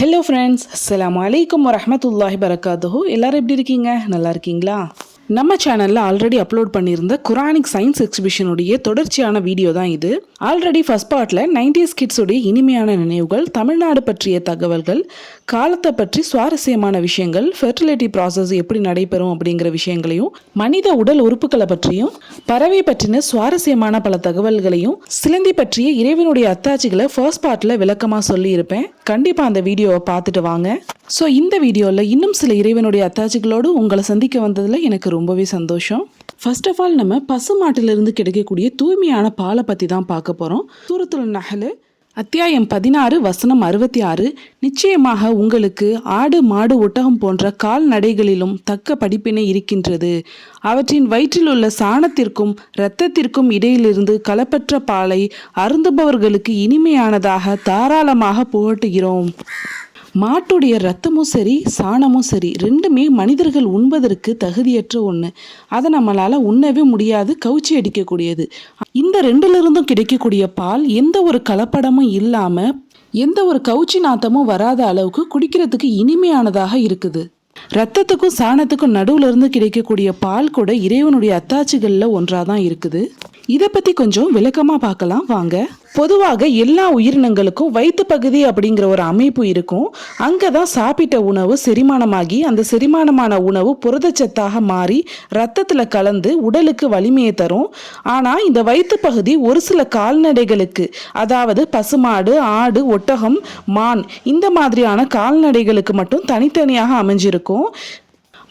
Hello friends அஸ்லாம் அலைக்கும் வரமத்துல்லாஹி பரக்காத்துஹு எல்லாரும் எப்படி இருக்கீங்க? நல்லா இருக்கீங்களா? நம்ம சேனலில் ஆல்ரெடி அப்லோட் பண்ணியிருந்த குரானிக் சயின்ஸ் எக்ஸிபிஷனுடைய தொடர்ச்சியான வீடியோ தான் இது. ஆல்ரெடி ஃபர்ஸ்ட் பார்ட்டில் நைன்டிஸ் கிட்ஸுடைய இனிமையான நினைவுகள் தமிழ்நாடு பற்றிய தகவல்கள் காலத்தை பற்றி சுவாரஸ்யமான விஷயங்கள் ஃபெர்டிலிட்டி ப்ராசஸ் எப்படி நடைபெறும் அப்படிங்கிற விஷயங்களையும் மனித உடல் உறுப்புகளை பற்றியும் பறவை பற்றின சுவாரஸ்யமான பல தகவல்களையும் சிலந்தி பற்றிய இறைவனுடைய அத்தாட்சிகளை ஃபர்ஸ்ட் பார்ட்டில் விளக்கமாக சொல்லியிருப்பேன். கண்டிப்பாக அந்த வீடியோவை பார்த்துட்டு வாங்க. ஸோ இந்த வீடியோவில் இன்னும் சில இறைவனுடைய அத்தாட்சிகளோடு உங்களை சந்திக்க வந்ததில் எனக்கு ரொம்பவே சந்தோஷம். ஃபர்ஸ்ட் ஆஃப் ஆல் நம்ம பசு மாட்டிலிருந்து கிடைக்கக்கூடிய தூய்மையான பாலை பற்றி தான் பார்க்க போகிறோம் தூரத்தில் நகலு அத்தியாயம் பதினாறு வசனம் அறுபத்தி ஆறு நிச்சயமாக உங்களுக்கு ஆடு மாடு ஒட்டகம் போன்ற கால்நடைகளிலும் தக்க படிப்பினை இருக்கின்றது. அவற்றின் வயிற்றில் உள்ள சாணத்திற்கும் இரத்தத்திற்கும் இடையிலிருந்து கலப்பற்ற பாலை அருந்துபவர்களுக்கு இனிமையானதாக தாராளமாக புகட்டுகிறோம். மாட்டுடைய ரத்தமும் சரி சாணமும் சரி ரெண்டுமே மனிதர்கள் உண்பதற்கு தகுதியற்ற ஒன்று அதை நம்மளால் உண்ணவே முடியாது கவுச்சி அடிக்கக்கூடியது. இந்த ரெண்டுலேருந்தும் கிடைக்கக்கூடிய பால் எந்த ஒரு கலப்படமும் இல்லாமல் எந்த ஒரு கவுச்சி நாத்தமும் வராத அளவுக்கு குடிக்கிறதுக்கு இனிமையானதாக இருக்குது. ரத்தத்துக்கும் சாணத்துக்கும் நடுவுல இருந்து கிடைக்கக்கூடிய பால் கூட இறைவனுடைய அத்தாட்சிகளில் ஒன்றாக தான் இருக்குது. இதை பற்றி கொஞ்சம் விளக்கமாக பார்க்கலாம். வாங்க. பொதுவாக எல்லா உயிரினங்களுக்கும் வயிற்று பகுதி அப்படிங்கிற ஒரு அமைப்பு இருக்கும். அங்கே தான் சாப்பிட்ட உணவு செரிமானமாகி அந்த செரிமானமான உணவு புரதச்சத்தாக மாறி ரத்தத்தில் கலந்து உடலுக்கு வலிமையை தரும். ஆனால் இந்த வயிற்று பகுதி ஒரு சில கால்நடைகளுக்கு அதாவது பசுமாடு ஆடு ஒட்டகம் மான் இந்த மாதிரியான கால்நடைகளுக்கு மட்டும் தனித்தனியாக அமைஞ்சிருக்கும்.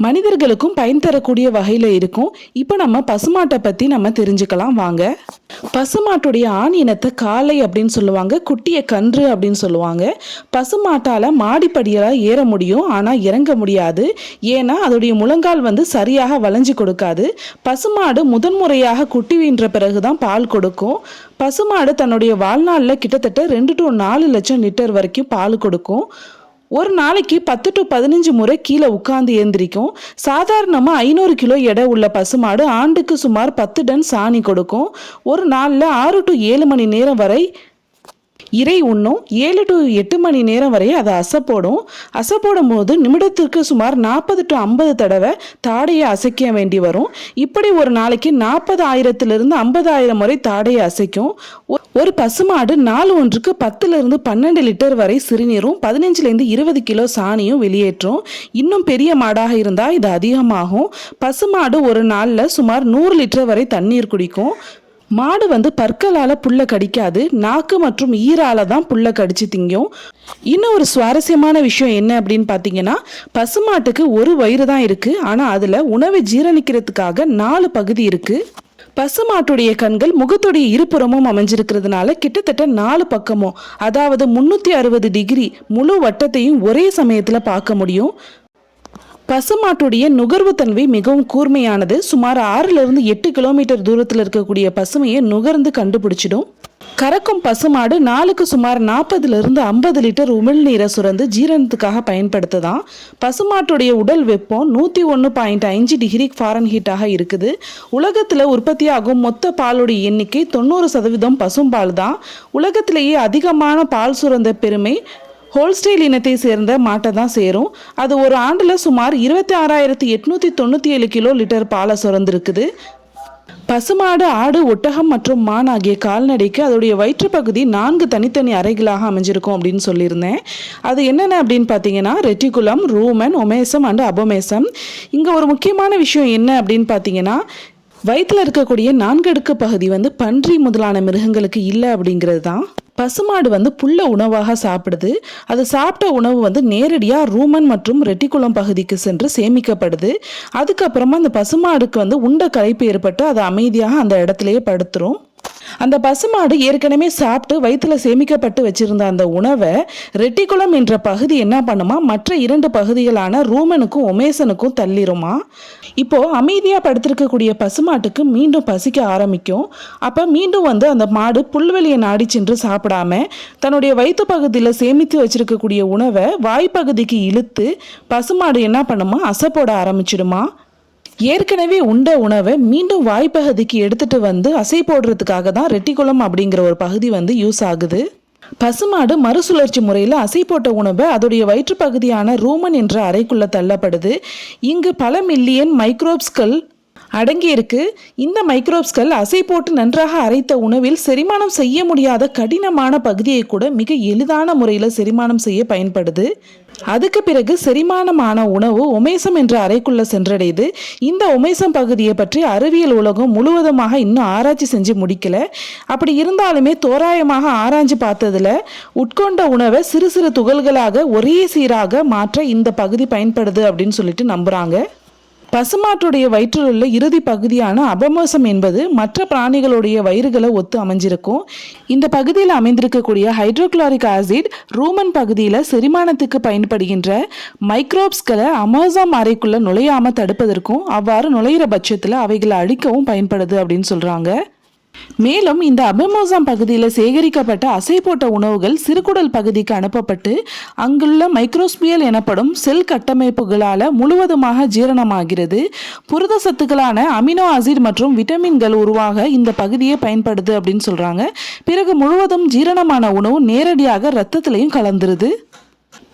மனிதர்களுக்கும் பயன் தரக்கூடிய வகையில் இருக்கும். இப்போ நம்ம பசுமாட்டை பற்றி நம்ம தெரிஞ்சுக்கலாம் வாங்க. பசுமாட்டுடைய ஆண் இனத்தை காளை அப்படின்னு சொல்லுவாங்க குட்டிய கன்று அப்படின்னு சொல்லுவாங்க. பசுமாட்டால் மாடிப்படியெல்லாம் ஏற முடியும் ஆனால் இறங்க முடியாது. ஏன்னா அதோடைய முழங்கால் வந்து சரியாக வளைஞ்சு கொடுக்காது. பசுமாடு முதன்முறையாக குட்டி வீன்ற பிறகு தான் பால் கொடுக்கும். பசுமாடு தன்னுடைய வாழ்நாளில் கிட்டத்தட்ட ரெண்டு டு நாலு லட்சம் லிட்டர் வரைக்கும் பால் கொடுக்கும். ஒரு நாளைக்கு பத்து டு பதினஞ்சு முறை கீழே உட்காந்து ஏந்திரிக்கும். சாதாரணமாக ஐநூறு கிலோ எடை உள்ள பசுமாடு ஆண்டுக்கு சுமார் பத்து டன் சாணி கொடுக்கும். ஒரு நாளில் ஆறு டு ஏழு மணி நேரம் வரை இறை உண்ணும். ஏழு டு எட்டு மணி நேரம் வரை அதை அசைப்போடும். அசைப்போடும் போது நிமிடத்திற்கு சுமார் நாற்பது டு ஐம்பது தடவை தாடையை அசைக்க வேண்டி வரும். இப்படி ஒரு நாளைக்கு நாற்பது ஆயிரத்திலிருந்து ஐம்பதாயிரம் முறை தாடையை அசைக்கும். ஒரு பசுமாடு நாள் ஒன்றுக்கு பத்துலேருந்து பன்னெண்டு லிட்டர் வரை சிறுநீரும் பதினஞ்சுலேருந்து இருபது கிலோ சாணியும் வெளியேற்றும். இன்னும் பெரிய மாடாக இருந்தால் இது அதிகமாகும். பசுமாடு ஒரு நாளில் சுமார் நூறு லிட்டர் வரை தண்ணீர் குடிக்கும். மாடு வந்து பற்களால் புல்லை கடிக்காது. நாக்கு மற்றும் ஈரால தான் புல்லை கடிச்சு திங்கும். இன்னும் ஒரு சுவாரஸ்யமான விஷயம் என்ன அப்படின்னு பார்த்தீங்கன்னா பசுமாட்டுக்கு ஒரு வயிறு தான் இருக்குது ஆனால் அதில் உணவை ஜீரணிக்கிறதுக்காக நாலு பகுதி இருக்குது பசுமாட்டுடைய கண்கள் முகத்துடைய இருபுறமும் அமைஞ்சிருக்கிறதுனால கிட்டத்தட்ட நாலு பக்கமும் அதாவது முன்னூற்றி அறுபது டிகிரி முழு வட்டத்தையும் ஒரே சமயத்தில் பார்க்க முடியும். பசுமாட்டுடைய நுகர்வு தன்மை மிகவும் கூர்மையானது. சுமார் ஆறுலேருந்து எட்டு கிலோமீட்டர் தூரத்தில் இருக்கக்கூடிய பசுமையை நுகர்ந்து கண்டுபிடிச்சிடும். கறக்கும் பசுமாடு நாளுக்கு சுமார் நாற்பதுலேருந்து ஐம்பது லிட்டர் உமிழ்நீரை சுரந்து ஜீரணத்துக்காக பயன்படுத்துதான். பசுமாட்டுடைய உடல் வெப்பம் நூற்றி ஒன்று பாயிண்ட் அஞ்சு டிகிரி ஃபாரன்ஹீட்டாக இருக்குது. உலகத்தில் உற்பத்தியாகும் மொத்த பாலுடைய எண்ணிக்கை தொண்ணூறு சதவீதம் பசும்பால் தான் உலகத்திலேயே அதிகமான பால் சுரந்த பெருமை ஹோல்ஸ்டைல் இனத்தை சேர்ந்த மாட்டை தான் சேரும். அது ஒரு ஆண்டில் சுமார் இருபத்தி ஆறாயிரத்தி எட்நூற்றி தொண்ணூற்றி ஏழு கிலோ லிட்டர் பாலை சுரந்திருக்குது. பசுமாடு ஆடு ஒட்டகம் மற்றும் மான் ஆகிய கால்நடைக்கு அதோடைய வயிற்றுப்பகுதி நான்கு தனித்தனி அறைகளாக அமைஞ்சிருக்கும் அப்படின்னு சொல்லியிருந்தேன். அது என்னென்ன அப்படின்னு பார்த்தீங்கன்னா ரெட்டிகுலம் ரூமன் ஒமேசம் அண்ட் அபோமேசம். இங்கே ஒரு முக்கியமான விஷயம் என்ன அப்படின்னு பார்த்தீங்கன்னா வயிற்றில் இருக்கக்கூடிய நான்கடுக்கு பகுதி வந்து பன்றி முதலான மிருகங்களுக்கு இல்லை அப்படிங்கிறது தான். பசுமாடு வந்து புல்ல உணவாக சாப்பிடுது. அது சாப்பிட்ட உணவு வந்து நேரடியாக ரூமன் மற்றும் ரெட்டிக்குளம் பகுதிக்கு சென்று சேமிக்கப்படுது. அதுக்கப்புறமா அந்த பசுமாடுக்கு வந்து உண்ட களைப்பு ஏற்பட்டு அது அமைதியாக அந்த இடத்துலையே படுத்துரும். அந்த பசுமாடு ஏற்கனவே சாப்பிட்டு வயிற்றுல சேமிக்கப்பட்டு வச்சிருந்த அந்த உணவை ரெட்டிக்குளம் என்ற பகுதி என்ன பண்ணுமா? மற்ற இரண்டு பகுதிகளான ரூமனுக்கும் ஒமேசனுக்கும் தள்ளிருமா? இப்போ அமைதியாக படுத்திருக்கக்கூடிய பசுமாட்டுக்கு மீண்டும் பசிக்க ஆரம்பிக்கும். அப்போ மீண்டும் வந்து அந்த மாடு புல்வெளியை நாடி சென்று சாப்பிடாம தன்னுடைய வயிற்று பகுதியில் சேமித்து வச்சிருக்கக்கூடிய உணவை வாய்ப்பகுதிக்கு இழுத்து பசுமாடு என்ன பண்ணுமா? அசைப்போட ஆரம்பிச்சிடுமா? ஏற்கனவே உண்ட உணவை மீண்டும் வாய்ப்பகுதிக்கு எடுத்துட்டு வந்து அசை போடுறதுக்காக தான் ரெட்டிக்குளம் அப்படிங்கிற ஒரு பகுதி வந்து யூஸ் ஆகுது. பசுமாடு மறுசுழற்சி முறையில் அசை போட்ட உணவு அதோடைய வயிற்றுப்பகுதியான ரூமன் என்ற அறைக்குள்ள தள்ளப்படுது. இங்கு பல மில்லியன் மைக்ரோப்ஸ்கள் அடங்கியிருக்கு. இந்த மைக்ரோப்ஸ்கள் அசை போட்டு நன்றாக அரைத்த உணவில் செரிமானம் செய்ய முடியாத கடினமான பகுதியை கூட மிக எளிதான முறையில் செரிமானம் செய்ய பயன்படுது. அதுக்கு பிறகு செரிமானமான உணவு ஒமேசம் என்ற அறைக்குள்ள சென்றடையுது இந்த ஒமேசம் பகுதியை பற்றி அறிவியல் உலகம் முழுவதுமாக இன்னும் ஆராய்ச்சி செஞ்சு முடிக்கல. அப்படி இருந்தாலுமே தோராயமாக ஆராய்ஞ்சு பார்த்ததுல உட்கொண்ட உணவை சிறு சிறு துகள்களாக ஒரே சீராக மாற்ற இந்த பகுதி பயன்படுது அப்படின்னு சொல்லிட்டு நம்புறாங்க. பசுமாட்டுடைய வயிற்றில் உள்ள இறுதி பகுதியான அபமோசம் என்பது மற்ற பிராணிகளுடைய வயிறுகளை ஒத்து அமைஞ்சிருக்கும். இந்த பகுதியில் அமைந்திருக்கக்கூடிய ஹைட்ரோகுளோரிக் ஆசிட் ரூமன் பகுதியில் செரிமானத்துக்கு பயன்படுகின்ற மைக்ரோப்ஸ்களை அமோசம் அறைக்குள்ள நுழையாமல் தடுப்பதற்கும் அவ்வாறு நுழையிற பட்சத்தில் அவைகளை அழிக்கவும் பயன்படுது அப்படின்னு சொல்கிறாங்க மேலும் இந்த அபமோசாம் பகுதியில் சேகரிக்கப்பட்ட அசை போட்ட உணவுகள் சிறுகுடல் பகுதிக்கு அனுப்பப்பட்டு அங்குள்ள மைக்ரோஸ்பியல் எனப்படும் செல் கட்டமைப்புகளால் முழுவதுமாக ஜீரணமாகிறது. புரத சத்துக்களான அமினோ ஆசிட் மற்றும் விட்டமின்கள் உருவாக இந்த பகுதியை பயன்படுது அப்படின்னு சொல்கிறாங்க பிறகு முழுவதும் ஜீரணமான உணவு நேரடியாக ரத்தத்திலையும் கலந்துருது.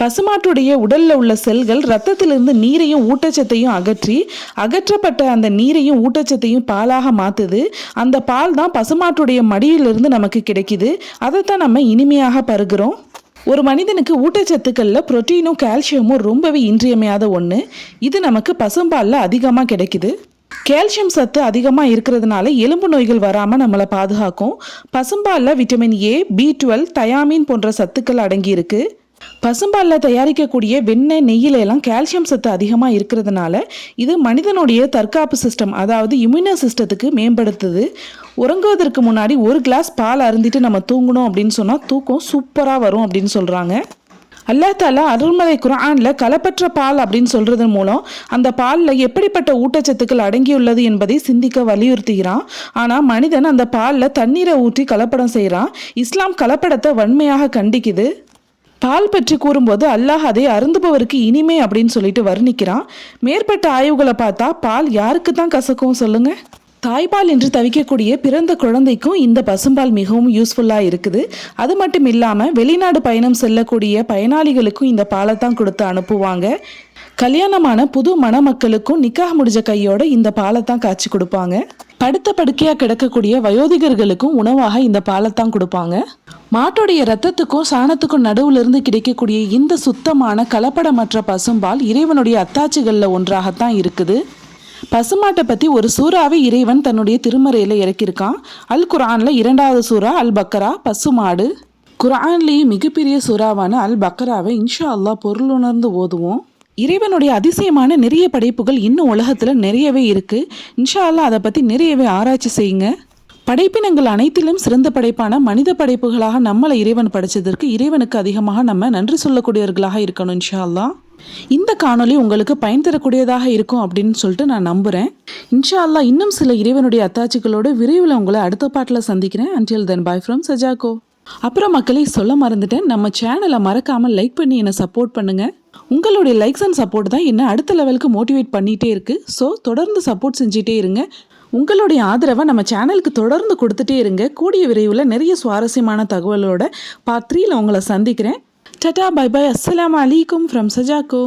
பசுமாட்டுடைய உடல்ல உள்ள செல்கள் ரத்தத்திலிருந்து நீரையும் ஊட்டச்சத்தையும் அகற்றி அகற்றப்பட்ட அந்த நீரையும் ஊட்டச்சத்தையும் பாலாக மாத்துது. அந்த பால் தான் பசுமாட்டுடைய மடியிலிருந்து நமக்கு கிடைக்குது. அதைத்தான் நம்ம இனிமையாக பருகிறோம். ஒரு மனிதனுக்கு ஊட்டச்சத்துக்களில் புரோட்டீனும் கால்சியமும் ரொம்பவே இன்றியமையாத ஒன்று இது நமக்கு பசும்பாலில் அதிகமாக கிடைக்குது. கால்சியம் சத்து அதிகமாக இருக்கிறதுனால எலும்பு நோய்கள் வராமல் நம்மளை பாதுகாக்கும். பசும்பாலில் vitamin A B twelve thiamine போன்ற சத்துக்கள் அடங்கியிருக்கு. பசும்பாலில் தயாரிக்கக்கூடிய வெண்ணெய் நெய்யிலெல்லாம் கால்சியம் சத்து அதிகமாக இருக்கிறதுனால இது மனிதனுடைய தற்காப்பு சிஸ்டம் அதாவது இம்யூனோ சிஸ்டத்துக்கு மேம்படுத்துது. உறங்குவதற்கு முன்னாடி ஒரு கிளாஸ் பால் அருந்திட்டு நம்ம தூங்கணும் அப்படின்னு சொன்னால் தூக்கம் சூப்பராக வரும் அப்படின்னு சொல்கிறாங்க அல்லாஹ் தாலா அருள்மலை குரான்ல கலப்பற்ற பால் அப்படின்னு சொல்றதன் மூலம் அந்த பாலில் எப்படிப்பட்ட ஊட்டச்சத்துக்கள் அடங்கியுள்ளது என்பதை சிந்திக்க வலியுறுத்துகிறான். ஆனால் மனிதன் அந்த பாலில் தண்ணீரை ஊற்றி கலப்படம் செய்கிறான் இஸ்லாம் கலப்படத்தை வன்மையாக கண்டிக்குது. பால் பற்றி கூறும்போது அல்லாஹ் அதை அருந்துபவருக்கு இனிமை அப்படின்னு சொல்லிட்டு வர்ணிக்கிறான். மேற்பட்ட ஆய்வுகளை பார்த்தா பால் யாருக்கு தான் கசக்கும் சொல்லுங்க? தாய்ப்பால் என்று தவிக்கக்கூடிய பிறந்த குழந்தைக்கும் இந்த பசும்பால் மிகவும் யூஸ்ஃபுல்லாக இருக்குது. அது மட்டும் இல்லாமல் வெளிநாடு பயணம் செல்லக்கூடிய பயனாளிகளுக்கும் இந்த பாலை தான் கொடுத்து அனுப்புவாங்க. கல்யாணமான புது மணமக்களுக்கும் நிக்காக முடிஞ்ச கையோட இந்த பாலை தான் காய்ச்சி கொடுப்பாங்க. படுத்த படுக்கையாக கிடக்கக்கூடிய வயோதிகர்களுக்கும் உணவாக இந்த பாலை தான் கொடுப்பாங்க. மாட்டுடைய ரத்தத்துக்கும் சாணத்துக்கும் நடுவுல இருந்து கிடைக்கக்கூடிய இந்த சுத்தமான கலப்படமற்ற பசும்பால் இறைவனுடைய அத்தாட்சிகளில் ஒன்றாகத்தான் இருக்குது. பசுமாட்டை பற்றி ஒரு சூறாவை இறைவன் தன்னுடைய திருமறையில் இறக்கியிருக்கான். அல் குரானில் இரண்டாவது சூறா அல் பக்கரா பசுமாடு குரான்லேயே மிகப்பெரிய சூறாவான அல் பக்கராவை இன்ஷா அல்லாஹ் பொருளுணர்ந்து ஓதுவோம். இறைவனுடைய அதிசயமான நிறைய படைப்புகள் இன்னும் உலகத்தில் நிறையவே இருக்குது இன்ஷா அல்லாஹ் அதை பற்றி நிறையவே ஆராய்ச்சி செய்யுங்க. படைப்பினங்கள் அனைத்திலும் சிறந்த படைப்பான மனித படைப்புகளாக நம்மளை இறைவன் படைச்சதற்கு இறைவனுக்கு அதிகமாக நம்ம நன்றி சொல்லக்கூடியவர்களாக இருக்கணும் இன்ஷா அல்லாஹ் இந்த காணொளி உங்களுக்கு பயன் தரக்கூடியதாக இருக்கும் அப்படின்னு சொல்லிட்டு நான் நம்புகிறேன் இன்ஷா அல்லாஹ் இன்னும் சில இறைவனுடைய அத்தாட்சிகளோடு விரைவில் உங்களை அடுத்த பாட்டில் சந்திக்கிறேன். அன்டில் தென் பாய் ஃப்ரம் சஜாகோ அப்புறம் மக்களே சொல்ல மறந்துட்டேன். நம்ம சேனலை மறக்காமல் லைக் பண்ணி என்னை சப்போர்ட் பண்ணுங்கள் உங்களுடைய லைக்ஸ் அண்ட் சப்போர்ட் தான் என்னை அடுத்த லெவலுக்கு மோட்டிவேட் பண்ணிகிட்டே இருக்குது ஸோ தொடர்ந்து சப்போர்ட் செஞ்சிட்டே இருங்க. உங்களுடைய ஆதரவை நம்ம சேனலுக்கு தொடர்ந்து கொடுத்துட்டே இருங்க. கூடிய விரைவில் நிறைய சுவாரஸ்யமான தகவலோட பார்ட் த்ரீல உங்களை சந்திக்கிறேன். டட்டா பை பை அஸ்லாம் அலிகும் ஃப்ரம் சஜாக்கோ